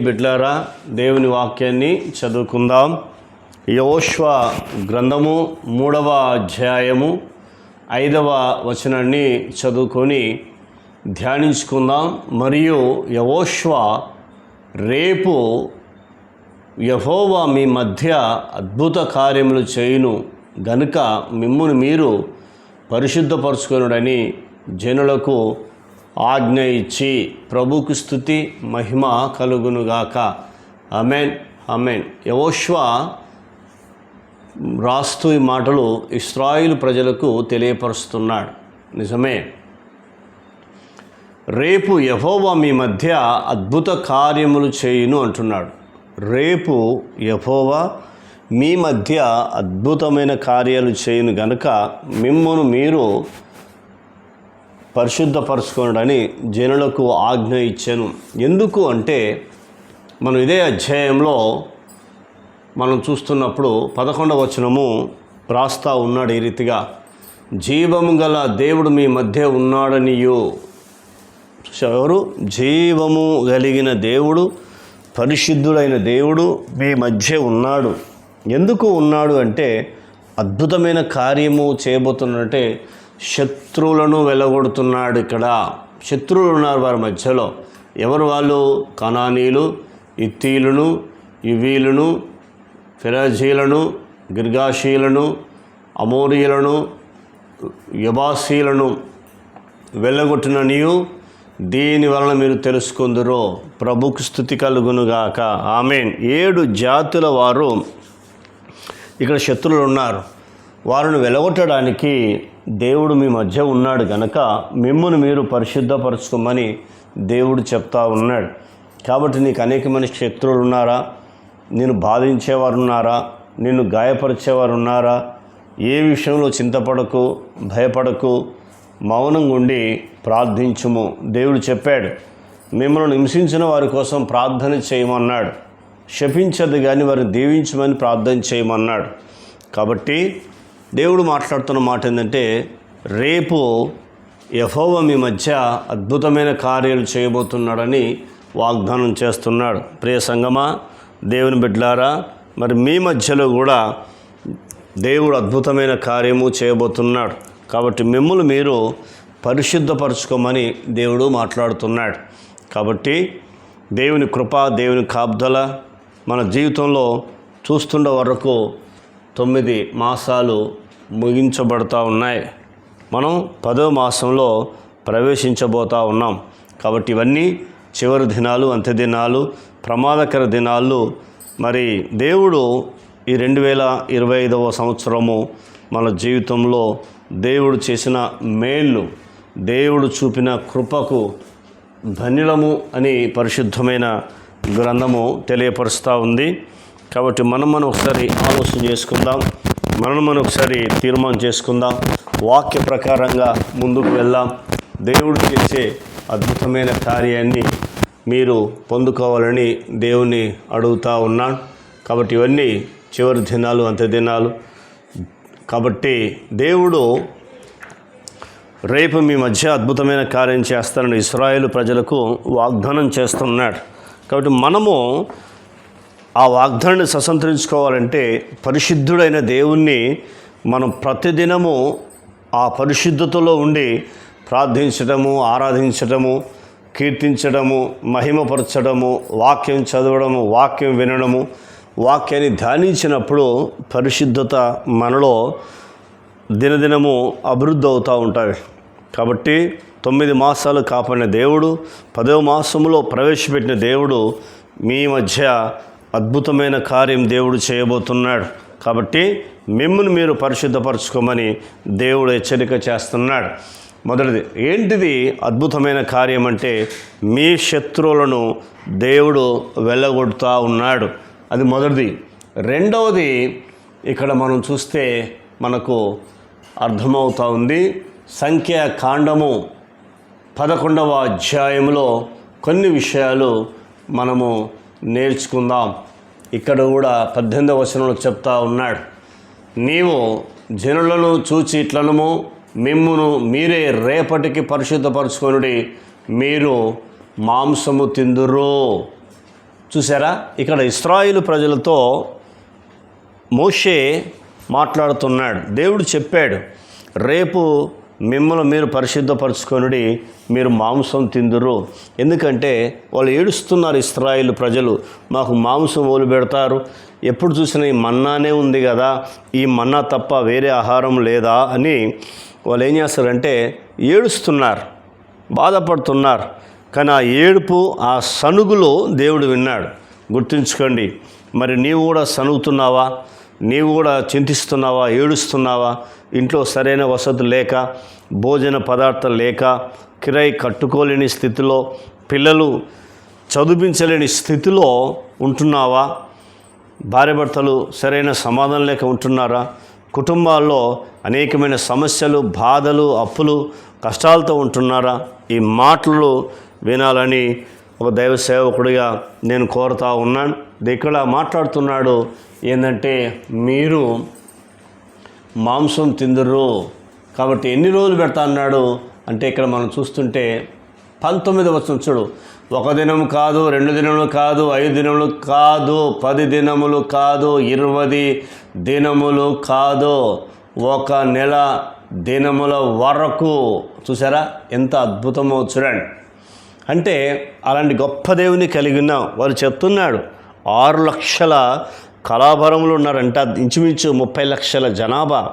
బిడ్లారా దేవుని వాక్యాన్ని చదువుకుందాం. యోష్వ గ్రంథము మూడవ అధ్యాయము ఐదవ వచనాన్ని చదువుకొని ధ్యానించుకుందాం. మరియు యవోష్వ రేపు యహోవా మీ మధ్య అద్భుత కార్యములు చేయును. గనుక మిమ్మును మీరు పరిశుద్ధపరచుకొనుడని జనులకు ఆజ్ఞ ఇచ్చి ప్రభుకు స్థుతి మహిమ కలుగునుగాక. అమెన్ అమెన్ యవోష్వ రాస్తూ ఈ మాటలు ఇస్రాయిల్ ప్రజలకు తెలియపరుస్తున్నాడు. నిజమే. రేపు యహోవా మీ మధ్య అద్భుత కార్యములు చేయును అంటున్నాడు. రేపు యహోవా మీ మధ్య అద్భుతమైన కార్యాలు చేయును గనుక మిమ్మను మీరు పరిశుద్ధపరచుకోనడని జనులకు ఆజ్ఞ ఇచ్చాను. ఎందుకు అంటే మనం ఇదే అధ్యాయంలో మనం చూస్తున్నప్పుడు పదకొండవ వచనము రాస్తా ఉన్నాడు ఈ రీతిగా జీవము గల దేవుడు మీ మధ్య ఉన్నాడనియు. ఎవరు? జీవము కలిగిన దేవుడు పరిశుద్ధుడైన దేవుడు మీ మధ్య ఉన్నాడు. ఎందుకు ఉన్నాడు అంటే అద్భుతమైన కార్యము చేయబోతున్నట్టే శత్రువులను వెళ్ళగొడుతున్నాడు ఇక్కడ. శత్రువులు ఉన్నారు వారి మధ్యలో. ఎవరు వాళ్ళు? కణానీలు ఇత్తీలను ఇవీలను ఫిరాజీలను గిర్గాషీలను అమోరియలను యబాసీలను వెళ్ళగొట్టిన నీవు దీని వలన మీరు తెలుసుకుందరో. ప్రభుకు స్థుతి కలుగునుగాక ఆమెన్. ఏడు జాతుల వారు ఇక్కడ శత్రువులు ఉన్నారు. వారిని వెలగొట్టడానికి దేవుడు మీ మధ్య ఉన్నాడు గనక మిమ్మును మీరు పరిశుద్ధపరచుకోమని దేవుడు చెప్తా ఉన్నాడు. కాబట్టి నీకు అనేకమైన శత్రువులు ఉన్నారా? నేను బాధించేవారు ఉన్నారా? నిన్ను గాయపరిచేవారు ఉన్నారా? ఏ విషయంలో చింతపడకు భయపడకు మౌనంగా ఉండి ప్రార్థించుము. దేవుడు చెప్పాడు మిమ్మల్ని హింసించిన వారి కోసం ప్రార్థన చేయమన్నాడు. శపించదు కానీ వారిని దీవించమని ప్రార్థన చేయమన్నాడు. కాబట్టి దేవుడు మాట్లాడుతున్న మాట ఏంటంటే రేపు యహోవ మీ మధ్య అద్భుతమైన కార్యాలు చేయబోతున్నాడని వాగ్దానం చేస్తున్నాడు. ప్రియ సంగమా దేవుని బిడ్డలారా మరి మీ మధ్యలో కూడా దేవుడు అద్భుతమైన కార్యము చేయబోతున్నాడు. కాబట్టి మిమ్మల్ని మీరు పరిశుద్ధపరచుకోమని దేవుడు మాట్లాడుతున్నాడు. కాబట్టి దేవుని కృప దేవుని కాబ్దల మన జీవితంలో చూస్తుండే వరకు తొమ్మిది మాసాలు ముగించబడతా ఉన్నాయి. మనం పదో మాసంలో ప్రవేశించబోతా ఉన్నాం. కాబట్టి ఇవన్నీ చివరి దినాలు అంత్య దినాలు ప్రమాదకర దినాలు. మరి దేవుడు ఈ రెండు వేల ఇరవై ఐదవ సంవత్సరము మన జీవితంలో దేవుడు చేసిన మేళ్ళు దేవుడు చూపిన కృపకు ధన్యులము అని పరిశుద్ధమైన గ్రంథము తెలియపరుస్తూ ఉంది. కాబట్టి మనం మనం ఒకసారి ఆలోచన చేసుకుందాం. మనం మనం ఒకసారి తీర్మానం చేసుకుందాం. వాక్య ప్రకారంగా ముందుకు వెళ్దాం. దేవుడు చేసే అద్భుతమైన కార్యాన్ని మీరు పొందుకోవాలని దేవుని అడుగుతూ ఉన్నాను కాబట్టి ఇవన్నీ చివరి దినాలు అంత్య దినాలు. కాబట్టి దేవుడు రేపు మీ మధ్య అద్భుతమైన కార్యం చేస్తానని ఇస్రాయేల్ ప్రజలకు వాగ్దానం చేస్తున్నాడు. కాబట్టి మనము ఆ వాగ్దానాన్ని ససంతరించుకోవాలంటే పరిశుద్ధుడైన దేవుణ్ణి మనం ప్రతిదినము ఆ పరిశుద్ధతలో ఉండి ప్రార్థించడము ఆరాధించడము కీర్తించడము మహిమపరచడము వాక్యం చదవడము వాక్యం వినడము వాక్యాన్ని ధ్యానించినప్పుడు పరిశుద్ధత మనలో దినదినము అభివృద్ధి అవుతూ ఉంటాయి. కాబట్టి తొమ్మిది మాసాలు కాపాడిన దేవుడు పదవ మాసంలో ప్రవేశపెట్టిన దేవుడు మీ మధ్య అద్భుతమైన కార్యం దేవుడు చేయబోతున్నాడు. కాబట్టి మిమ్మల్ని మీరు పరిశుద్ధపరచుకోమని దేవుడు హెచ్చరిక చేస్తున్నాడు. మొదటిది ఏంటిది అద్భుతమైన కార్యం అంటే మీ శత్రువులను దేవుడు వెళ్ళగొడుతూ ఉన్నాడు. అది మొదటిది. రెండవది ఇక్కడ మనం చూస్తే మనకు అర్థమవుతూ ఉంది సంఖ్యాకాండము పదకొండవ అధ్యాయంలో కొన్ని విషయాలు మనము నేర్చుకుందాం. ఇక్కడ కూడా పద్దెనిమిదవ వచనంలో చెప్తా ఉన్నాడు. నీవు జనులను చూచి ఇట్లనము మిమ్మును మీరే రేపటికి పరిశుద్ధపరచుకొనుడి మీరు మాంసము తిందురు. చూసారా? ఇక్కడ ఇస్రాయిల్ ప్రజలతో మోషే మాట్లాడుతున్నాడు. దేవుడు చెప్పాడు రేపు మిమ్మల్ని మీరు పరిశుద్ధపరచుకొనుడి మీరు మాంసం తిందురు. ఎందుకంటే వాళ్ళు ఏడుస్తున్నారు ఇస్రాయిల్ ప్రజలు మాకు మాంసం ఓలు పెడతారు. ఎప్పుడు చూసినా ఈ మన్నానే ఉంది కదా ఈ మన్నా తప్ప వేరే ఆహారం లేదా అని వాళ్ళు ఏం చేస్తారంటే ఏడుస్తున్నారు బాధపడుతున్నారు. కానీ ఆ ఏడుపు ఆ సనుగులో దేవుడు విన్నాడు. గుర్తుంచుకోండి మరి నీవు కూడా సనుగుతున్నావా? నీవు కూడా చింతిస్తున్నావా ఏడుస్తున్నావా? ఇంట్లో సరైన వసతి లేక భోజన పదార్థాలు లేక కిరాయి కట్టుకోలేని స్థితిలో పిల్లలు చదివించలేని స్థితిలో ఉంటున్నావా? భార్యాభర్తలు సరైన సమాధానం లేక ఉంటున్నారా? కుటుంబాల్లో అనేకమైన సమస్యలు బాధలు అప్పులు కష్టాలతో ఉంటున్నారా? ఈ మాటలు వినాలని ఒక దైవ సేవకుడిగా నేను కోరుతా ఉన్నాను. ఇక్కడ మాట్లాడుతున్నాడు ఏంటంటే మీరు మాంసం తిందురు కాబట్టి ఎన్ని రోజులు పెడతా? అన్నాడు. అంటే ఇక్కడ మనం చూస్తుంటే పంతొమ్మిది వచ్చిన చూడు. ఒక దినం కాదు రెండు దినములు కాదు ఐదు దినములు కాదు పది దినములు కాదు ఇరవై దినములు కాదు ఒక నెల దినముల వరకు. చూసారా? ఎంత అద్భుతమో చూడండి. అంటే అలాంటి గొప్ప దేవుని కలిగి ఉన్నాం. వారు చెప్తున్నాడు ఆరు లక్షల కళాభరములు ఉన్నారంట. ఇంచుమించు ముప్పై లక్షల జనాభా.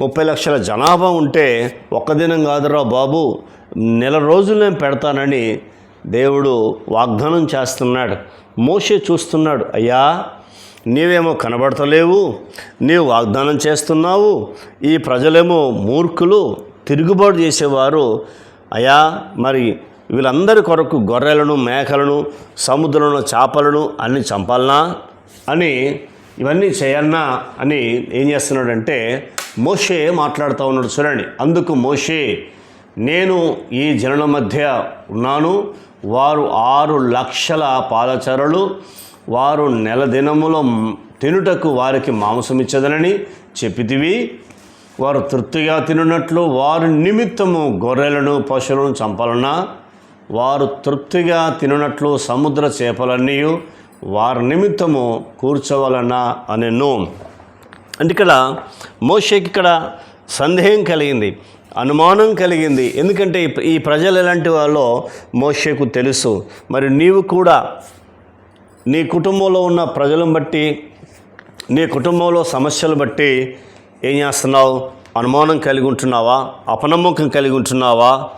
ముప్పై లక్షల జనాభా ఉంటే ఒక్క దినం కాదురా బాబు. నెల రోజులు నేను పెడతానని దేవుడు వాగ్దానం చేస్తున్నాడు. మోసే చూస్తున్నాడు. అయ్యా నీవేమో కనబడతలేవు. నీవు వాగ్దానం చేస్తున్నావు. ఈ ప్రజలేమో మూర్ఖులు తిరుగుబాటు చేసేవారు. అయా మరి వీళ్ళందరి కొరకు గొర్రెలను మేకలను సముద్రంలో చేపలను అన్ని చంపాలనా? అని ఇవన్నీ చేయన్నా అని ఏం చేస్తున్నాడంటే మోషే మాట్లాడుతూ ఉన్నాడు. చూడండి. అందుకు మోషే నేను ఈ జనుల మధ్య ఉన్నాను. వారు ఆరు లక్షల పాదచరులు. వారు నెల దినములో తినుటకు వారికి మాంసం ఇచ్చదనని చెప్పితివి. వారు తృప్తిగా తినున్నట్లు వారి నిమిత్తము గొర్రెలను పశువులను చంపాలన్నా? వారు తృప్తిగా తినున్నట్లు సముద్ర చేపలన్నీ వారి నిమిత్తము కూర్చోవాలన్నా అనెను. అంటే ఇక్కడ మోషేకి ఇక్కడ సందేహం కలిగింది అనుమానం కలిగింది. ఎందుకంటే ఈ- ఈ ప్రజలు ఎలాంటి వాళ్ళో మోషేకు తెలుసు. మరి నీవు కూడా నీ కుటుంబంలో ఉన్న ప్రజలను బట్టి నీ కుటుంబంలో సమస్యలు బట్టి ఏం చేస్తున్నావు? అనుమానం కలిగి ఉంటున్నావా? అపనమ్మకం కలిగి ఉంటున్నావా?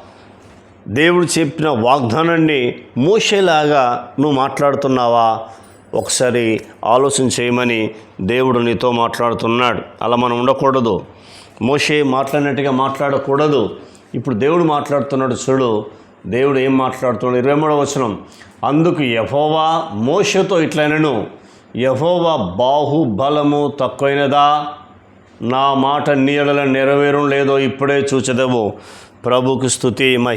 దేవుడు చెప్పిన వాగ్దానాన్ని మోసేలాగా నువ్వు మాట్లాడుతున్నావా? ఒకసారి ఆలోచన చేయమని దేవుడు నీతో మాట్లాడుతున్నాడు. అలా మనం ఉండకూడదు. మోషే మాట్లాడినట్టుగా మాట్లాడకూడదు. ఇప్పుడు దేవుడు మాట్లాడుతున్నాడు చూడు. దేవుడు ఏం మాట్లాడుతున్నాడు? ఇరవై మూడవ వచనం. అందుకు యహోవా మోషతో ఇట్లనను. యహోవా బాహుబలము తక్కువైనదా? నా మాట నీడల నెరవేరం లేదో ఇప్పుడే చూచదేవో. ప్రభుకు స్థుతి మహి